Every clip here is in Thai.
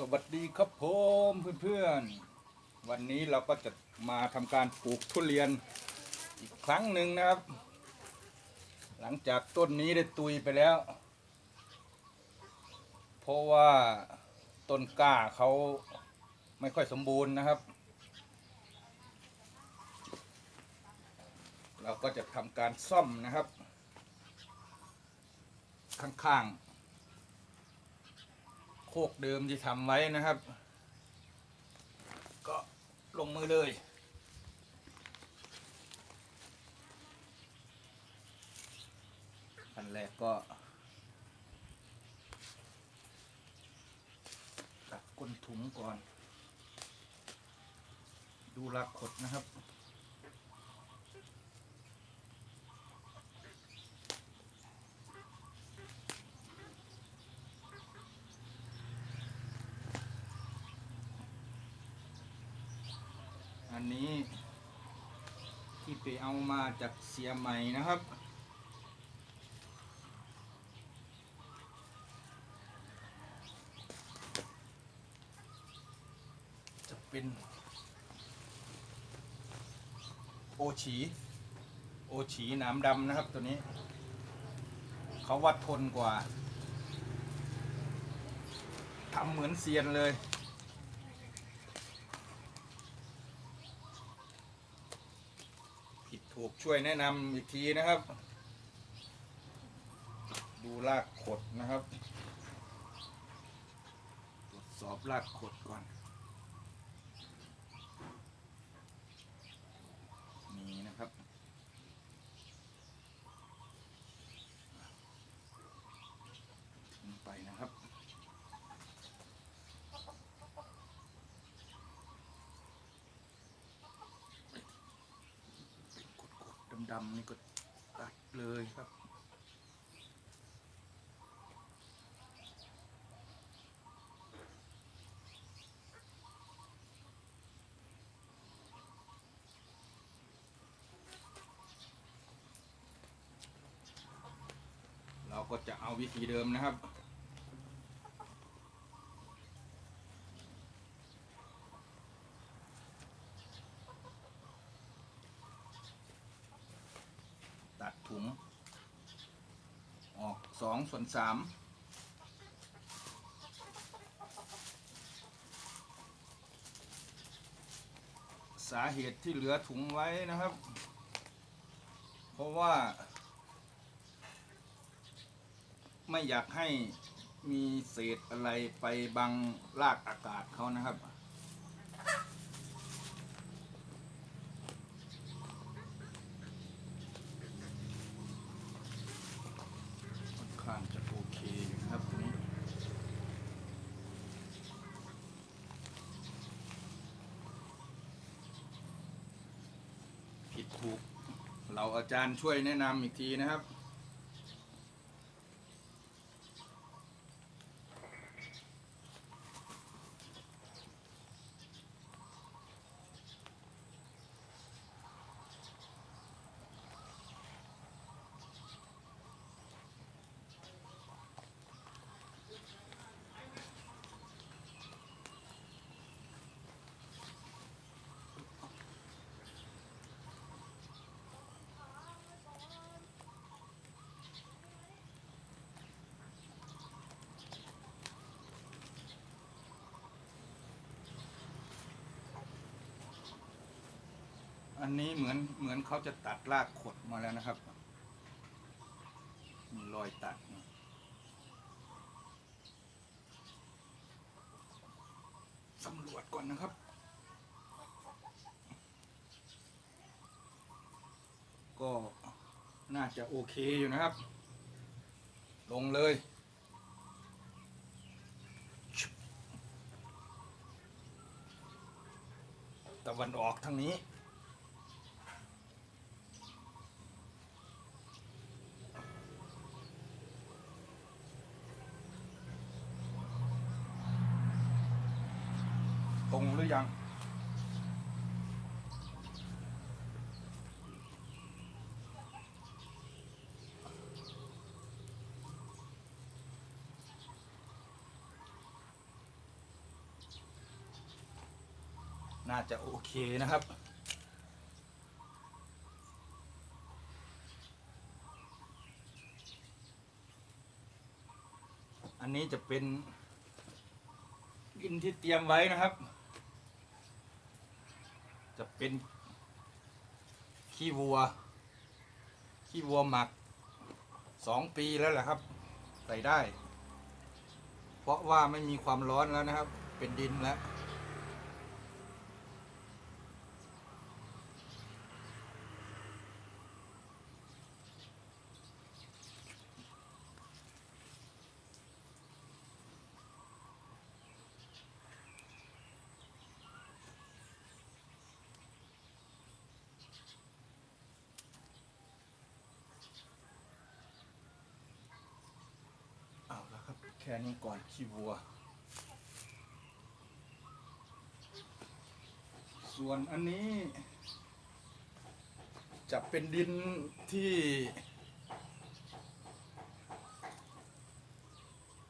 สวัสดีครับผมเพื่อนๆ วันนี้เราก็จะมาทำการปลูกทุเรียนอีกครั้งหนึ่งนะครับ หลังจากต้นนี้ได้ตุยไปแล้ว เพราะว่าต้นกล้าเขาไม่ค่อยสมบูรณ์นะครับ เราก็จะทำการซ่อมนะครับ ข้างๆ คกเดิมที่ทำไว้นะครับ ก็ลงมือเลยขั้นแรกก็ตัดก้นถุงก่อน ดูรากขดนะครับ อันนี้ที่ไป เอามาจากเสียใหม่นะครับ จะเป็น โอฉีโอฉีนามดำนะครับตัวนี้เขาวัดทนกว่าทำเหมือนเซียนเลย ผิด ถูกช่วยแนะนำอีกทีนะครับ ดูรากขดนะครับ ตรวจสอบรากขดก่อนนะครับ ทิ้งไปนะครับ กดกดดำนี่ก็ตัดเลยครับเราก็จะเอาวิธีเดิมนะครับ ตัดถุง ออก ส่วนสามสาเหตุที่เหลือถุงไว้นะครับ เพราะว่า ไม่อยากให้มีเศษอะไรไปบังลากอากาศเขานะครับ ค่อนข้างจะโอเคอยู่นะครับตรงนี้ ผิดถูก เรา อาจารย์ช่วยแนะนำอีกทีนะครับ อันนี้เหมือนเหมือนเขาจะตัดรากขดมาแล้วนะครับมีรอยตัดนะสำรวจก่อนนะครับ ก็น่าจะโอเคอยู่นะครับ ลงเลยตะวันออกทางนี้ น่าจะโอเคนะครับ อันนี้จะเป็นดินที่เตรียมไว้นะครับ จะเป็นขี้วัว ขี้วัวหมักสองปีแล้วแหละครับ ใส่ได้ เพราะว่าไม่มีความร้อนแล้วนะครับ เป็นดินแล้ว เอาละ แค่นี้ก่อนขี้วัว ส่วนอันนี้ จะเป็นดินที่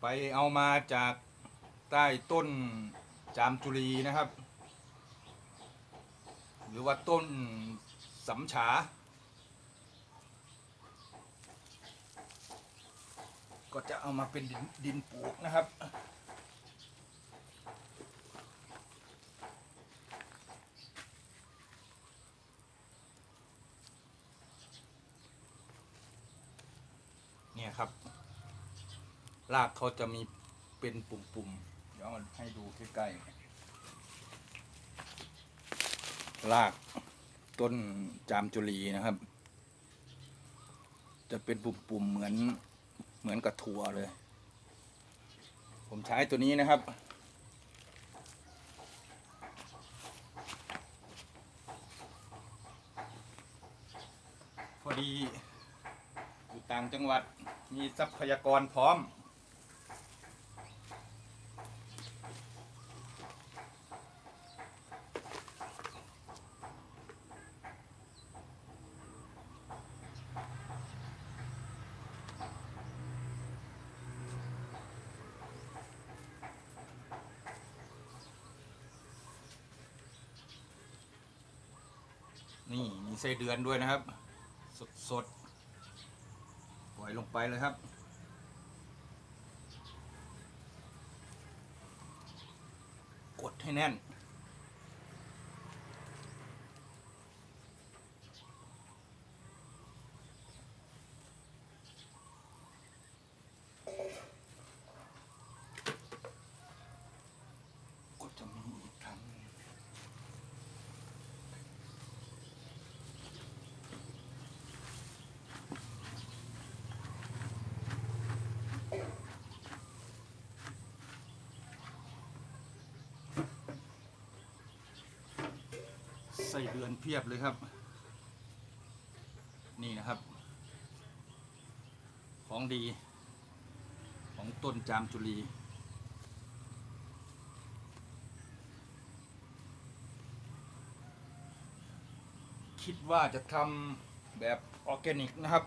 ไปเอามาจากใต้ต้นจามจุรีนะครับ หรือว่าต้นสำฉา ก็จะเอามาเป็นดินดินปลูกนะครับเนี่ยครับรากเขาจะมีเป็นปุ่มๆเดี๋ยวมันให้ดูใกล้ๆรากต้นจามจุลีนะครับ จะเป็นปุ่มๆเหมือน เหมือนกับถั่วเลย ผมใช้ตัวนี้นะครับ พอดี อยู่ต่างจังหวัดมีทรัพยากรพร้อม นี่มีไส้เดือนด้วยนะครับ สดสดๆปล่อยลงไปเลยครับ กดให้แน่น ก็จะมีอีกครั้งหนึ่ง ใส่เดือนเพียบเลยครับ นี่นะครับ ของดี ของต้นจามจุลีคิดว่าจะทำแบบออร์แกนิกนะครับ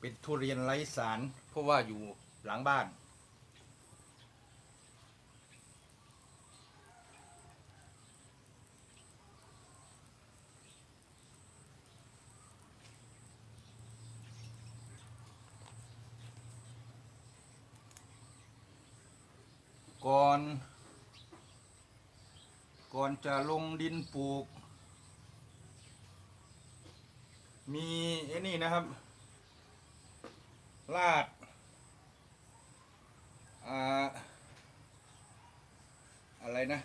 เป็นทุเรียนไร้สาร เพราะว่าอยู่หลังบ้าน ก่อน ก่อนจะลงดินปลูก มีไอ้นี่นะครับ ลาดอ่าอะไรนะ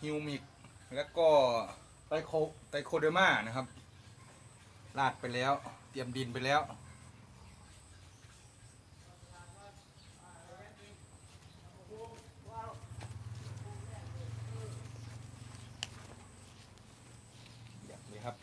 ฮิวมิก แล้วก็ไตโคไตโคเดมานะครับลาดไปแล้ว เตรียมดินไปแล้ว อยากเลยครับ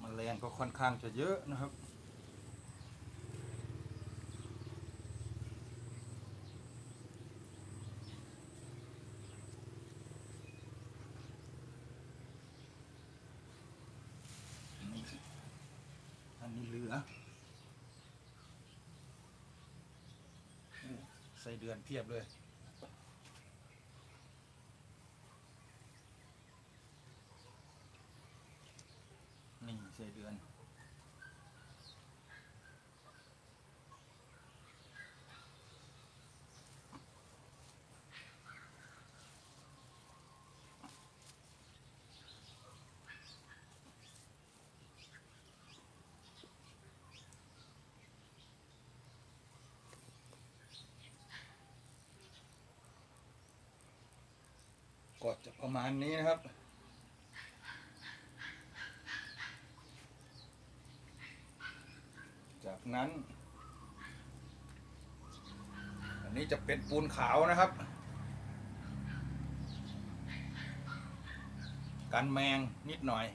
แมล งก็ค่อนข้างจะเยอะนะครับอันนี้เหลือโอ้ใส่เดือนเพียบเลย นี่ใส่เดือนก็จะประมาณนี้นะครับ จาก นั้น อันนี้จะเป็นปูนขาวนะครับ กันแมงนิดหน่อย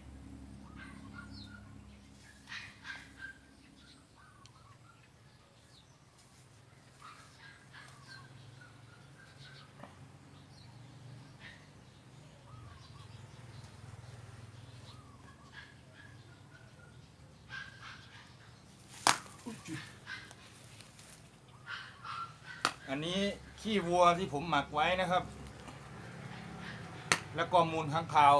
อันนี้ ขี้วัวที่ผมหมักไว้นะครับ แล้วก็มูลค้างคาว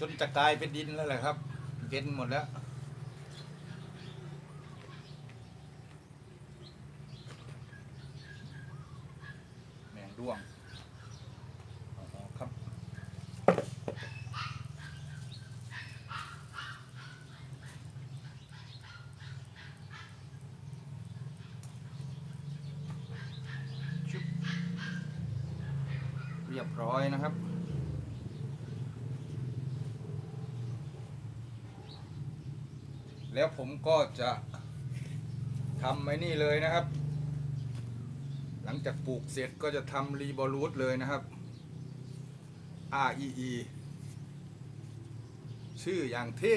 จนจะกลายเป็นดินแล้วแหละครับเย็นหมดแล้วแมงด้วงเอาออกครับ ชุบเร้อยนะครับ แล้วผมก็จะทำไอ้นี่เลยนะครับ หลังจากปลูกเสร็จก็จะทำรีบอรูทเลยนะครับ R E E ชื่ออย่างเท่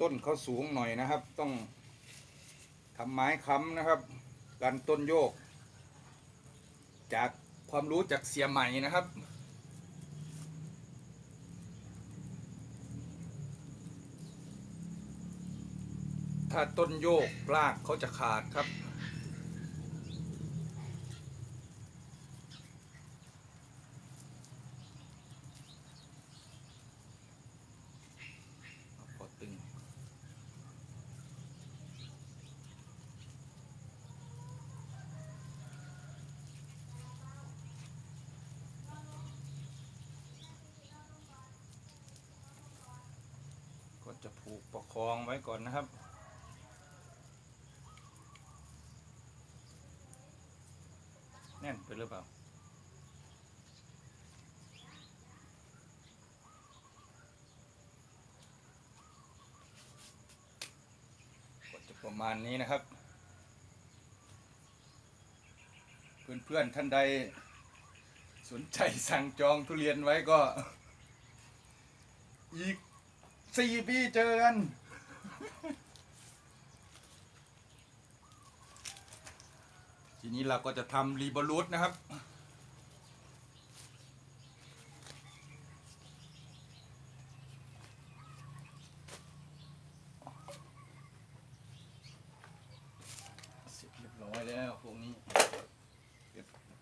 ต้นเขาสูงหน่อยนะครับ ต้องทำไม้ค้ำนะครับกันต้นโยก จากความรู้จากเสียใหม่นะครับถ้าต้นโยกรากเขาจะขาดครับ พอตึง ก็ จะผูกประคองไว้ก่อนนะครับ แน่นไปหรือเปล่าก็จะประมาณนี้นะครับ เพื่อนๆท่านใด สนใจสั่งจองทุเรียนไว้ก็อีก สี่ปีเจอกัน ทีนี้เราก็จะทำรีบอรูทนะครับ เสร็จเรียบร้อยแล้วพวกนี้เก็บ ใหญ่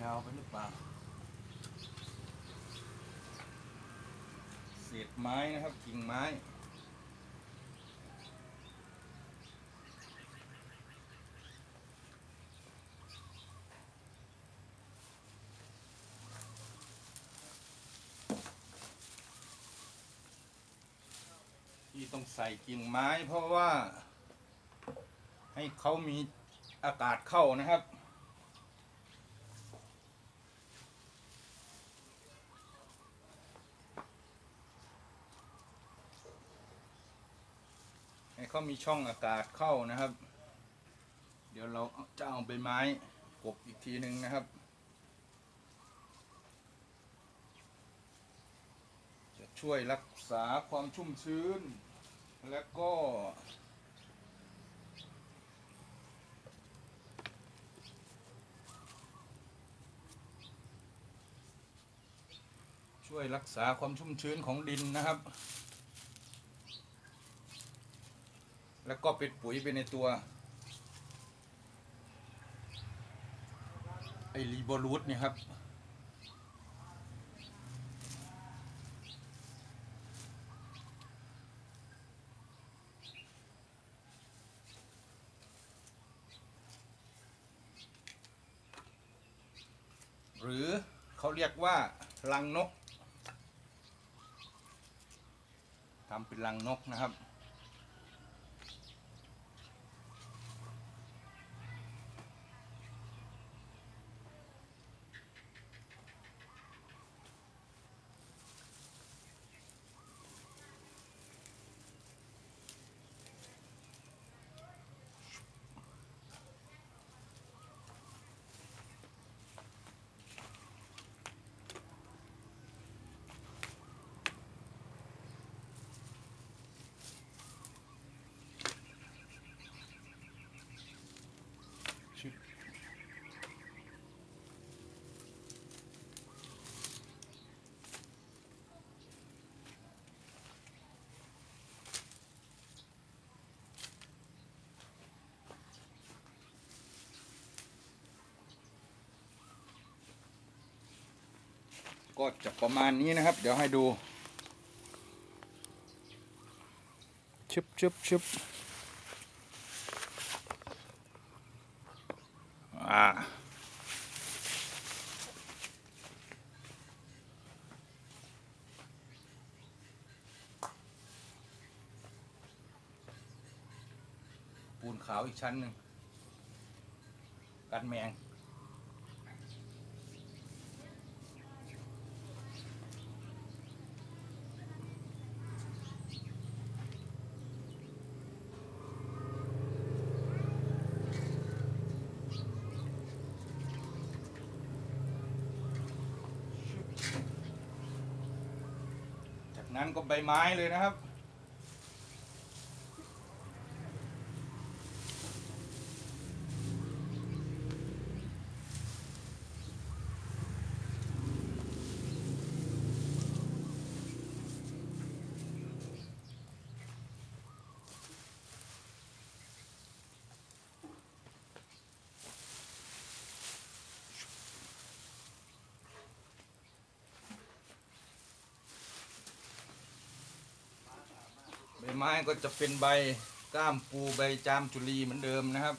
ยาวไปหรือเปล่าเศษไม้นะครับกิ่งไม้ที่ต้องใส่กิ่งไม้เพราะว่า ให้เขามีอากาศเข้านะครับ เขามีช่องอากาศเข้านะครับ เดี๋ยวเราจะเอาใบไม้กบอีกทีหนึ่งนะครับ จะช่วยรักษาความชุ่มชื้น และก็ช่วยรักษาความชุ่มชื้นของดินนะครับ แล้วก็เป็นปุ๋ยไปในตัวไอรีโบรูทเนี่ยครับ หรือเขาเรียกว่ารังนกทำเป็นรังนกนะครับ ก็จะประมาณนี้นะครับ เดี๋ยวให้ดูชึบชึบชึบอ่าปูนขาวอีกชั้นหนึ่งกันแมง นั้นก็ใบไม้เลยนะครับ ไม้ก็จะเป็นใบก้ามปูใบจามจุลีเหมือนเดิมนะครับ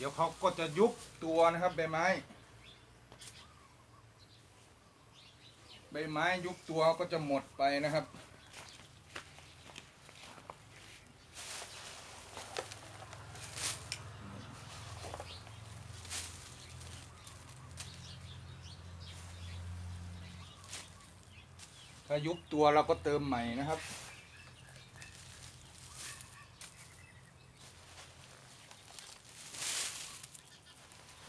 เดี๋ยวเขาก็จะยุบตัวนะครับใบไม้ ใบไม้ยุบตัวก็จะหมดไปนะครับ ถ้ายุบตัวเราก็เติมใหม่นะครับ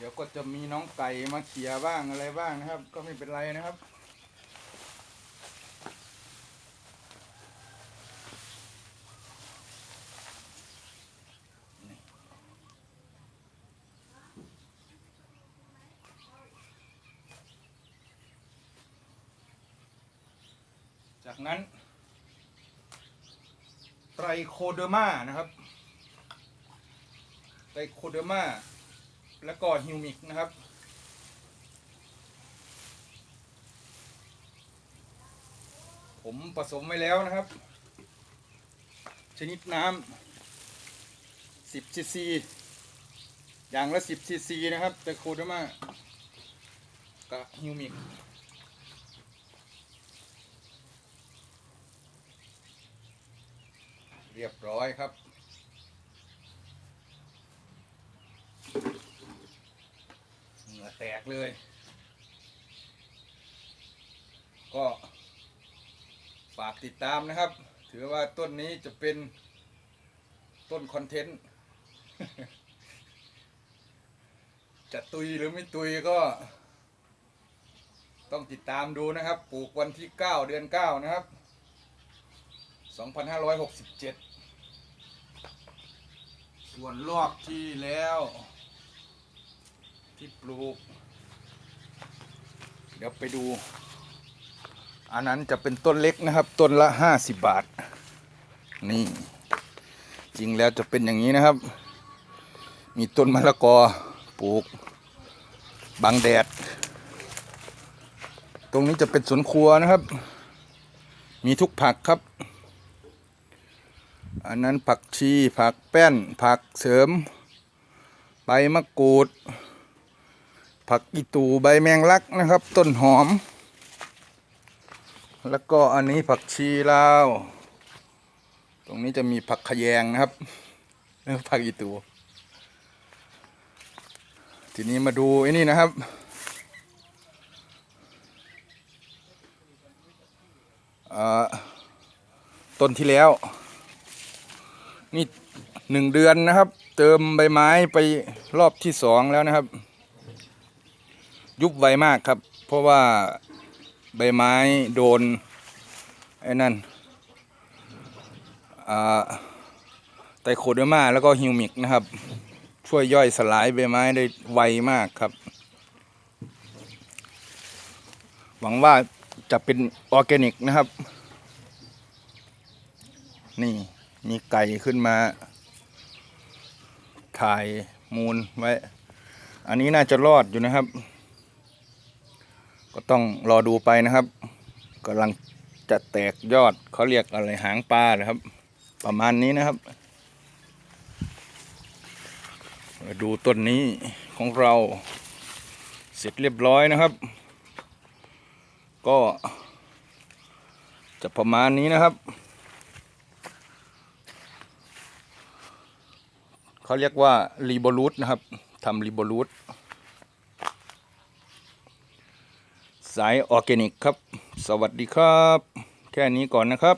ดี๋ยวก็จะมีน้องไก่มาเขี่ยบ้างอะไรบ้างนะครับ ก็ไม่เป็นไรนะครับ จากนั้น ไตรโคเดอร์มานะครับ ไตรโคเดอร์มา แล้วก็ฮิวมิกนะครับ ผมผสมไว้แล้วนะครับ ชนิดน้ำ10ซีซีอย่างละ10ซีซีนะครับไตรโคเดอร์มากับฮิวมิกเรียบร้อยครับ เห งื่อแตกเลย ก็ฝากติดตามนะครับ ถือว่าต้นนี้จะเป็นต้นคอนเทนต์ จะตุยหรือไม่ตุยก็ ต้องติดตามดูนะครับ ปลูกวันที่ 9 เดือน 9 นะครับ 2567 ส่วนรอบที่แล้ว ที่ปลูก เดี๋ยวไปดู อันนั้นจะเป็นต้นเล็กนะครับ ต้นละ50บาท นี่ จริงแล้วจะเป็นอย่างนี้นะครับ มีต้นมะละกอปลูกบังแดด ตรงนี้จะเป็นสวนครัวนะครับ มีทุกผักครับ อันนั้นผักชีผักแป้น ผักเสริมใบมะกรูด ผักอีตูใบแมงลักนะครับ ต้นหอม แล้วก็อันนี้ผักชีลาว ตรงนี้จะมีผักขยงนะครับแล้วผักอีตู ทีนี้มาดูไอ้นี่นะครับ ต้นที่แล้ว นี่หนึ่งเดือนนะครับ เติมใบไม้ไปรอบที่สองแล้วนะครับ ยุบไวมากครับ เพราะว่าใบไม้โดนไอ้นั่นไตโคเดอร์มาแล้วก็ฮิวมิกนะครับ ช่วยย่อยสลายใบไม้ได้ไวมากครับ หวังว่าจะเป็นออร์แกนิกนะครับ นี่มีไก่ขึ้นมา ถ่ายมูลไว้ อันนี้น่าจะรอดอยู่นะครับ ก็ต้องรอดูไปนะครับกำลังจะแตกยอดเขาเรียกอะไรหางปลานะครับ ประมาณนี้นะครับมาดูต้นนี้ของเราเสร็จเรียบร้อยนะครับ ก็จะประมาณนี้นะครับเขาเรียกว่ารีโบรูตนะครับทำรีโบรูต สายออร์แกนิกครับ สวัสดีครับ แค่นี้ก่อนนะครับ